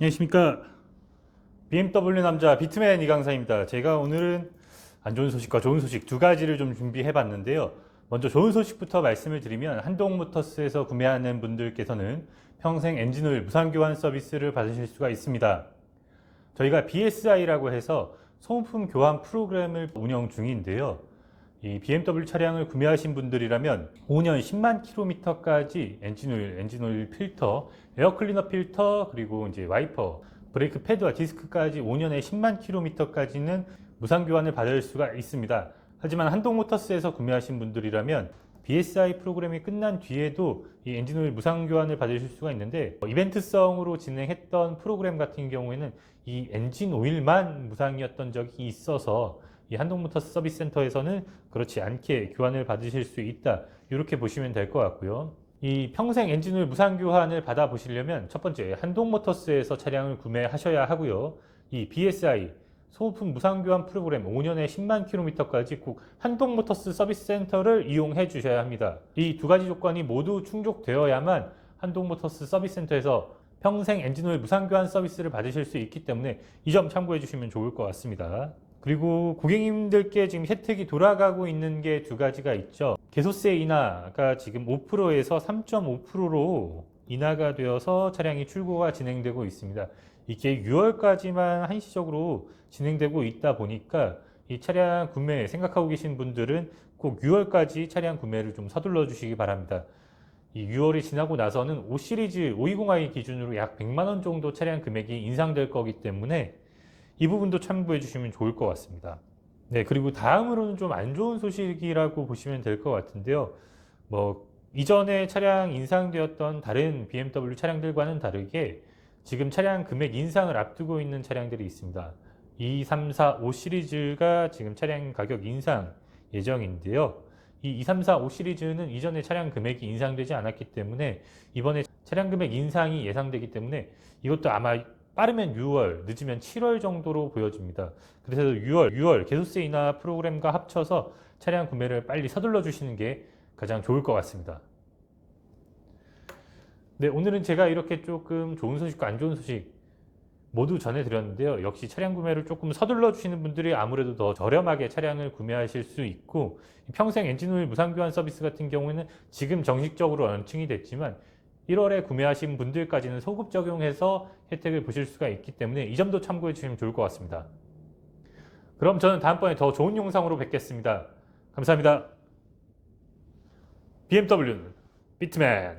안녕하십니까. BMW 남자 비트맨 이강사입니다. 제가 오늘은 안 좋은 소식과 좋은 소식 두 가지를 좀 준비해 봤는데요. 먼저 좋은 소식부터 말씀을 드리면 한동모터스에서 구매하는 분들께서는 평생 엔진오일 무상 교환 서비스를 받으실 수가 있습니다. 저희가 BSI라고 해서 소모품 교환 프로그램을 운영 중인데요 이 BMW 차량을 구매하신 분들이라면 5년 10만 킬로미터까지 엔진오일, 엔진오일 필터, 에어클리너 필터, 그리고 이제 와이퍼, 브레이크 패드와 디스크까지 5년에 10만 킬로미터까지는 무상 교환을 받을 수가 있습니다. 하지만 한동모터스에서 구매하신 분들이라면 BSI 프로그램이 끝난 뒤에도 이 엔진오일 무상 교환을 받으실 수가 있는데 어, 이벤트성으로 진행했던 프로그램 같은 경우에는 이 엔진 오일만 무상이었던 적이 있어서 이 한동모터스 서비스 센터에서는 그렇지 않게 교환을 받으실 수 있다. 이렇게 보시면 될 것 같고요. 이 평생 엔진오일 무상 교환을 받아 보시려면 첫 번째 한동모터스에서 차량을 구매하셔야 하고요. 이 BSI 소모품 무상 교환 프로그램 5년에 10만 킬로미터까지 꼭 한동모터스 서비스 센터를 이용해 주셔야 합니다. 이 두 가지 조건이 모두 충족되어야만 한동모터스 서비스 센터에서 평생 엔진오일 무상 교환 서비스를 받으실 수 있기 때문에 이 점 참고해 주시면 좋을 것 같습니다. 그리고 고객님들께 지금 혜택이 돌아가고 있는 게 두 가지가 있죠. 개소세 인하가 지금 5%에서 3.5%로 인하가 되어서 차량이 출고가 진행되고 있습니다. 이게 6월까지만 한시적으로 진행되고 있다 보니까 이 차량 구매 생각하고 계신 분들은 꼭 6월까지 차량 구매를 좀 서둘러 주시기 바랍니다. 이 6월이 지나고 나서는 5 시리즈 520i 기준으로 약 100만 원 정도 차량 금액이 인상될 거기 때문에 이 부분도 참고해 주시면 좋을 것 같습니다. 네, 그리고 다음으로는 좀 안 좋은 소식이라고 보시면 될 것 같은데요. 뭐 이전에 차량 인상되었던 다른 BMW 차량들과는 다르게 지금 차량 금액 인상을 앞두고 있는 차량들이 있습니다. 2, 3, 4, 5 시리즈가 지금 차량 가격 인상 예정인데요. 이 2, 3, 4, 5 시리즈는 이전에 차량 금액이 인상되지 않았기 때문에 이번에 차량 금액 인상이 예상되기 때문에 이것도 아마 빠르면 6월, 늦으면 7월 정도로 보여집니다. 그래서 6월, 6월 개소세 인하 프로그램과 합쳐서 차량 구매를 빨리 서둘러 주시는 게 가장 좋을 것 같습니다. 네, 오늘은 제가 이렇게 조금 좋은 소식과 안 좋은 소식 모두 전해드렸는데요. 역시 차량 구매를 조금 서둘러 주시는 분들이 아무래도 더 저렴하게 차량을 구매하실 수 있고 평생 엔진오일 무상교환 서비스 같은 경우에는 지금 정식적으로 런칭이 됐지만 1월에 구매하신 분들까지는 소급 적용해서 혜택을 보실 수가 있기 때문에 이 점도 참고해 주시면 좋을 것 같습니다. 그럼 저는 다음번에 더 좋은 영상으로 뵙겠습니다. 감사합니다. BMW는 비트맨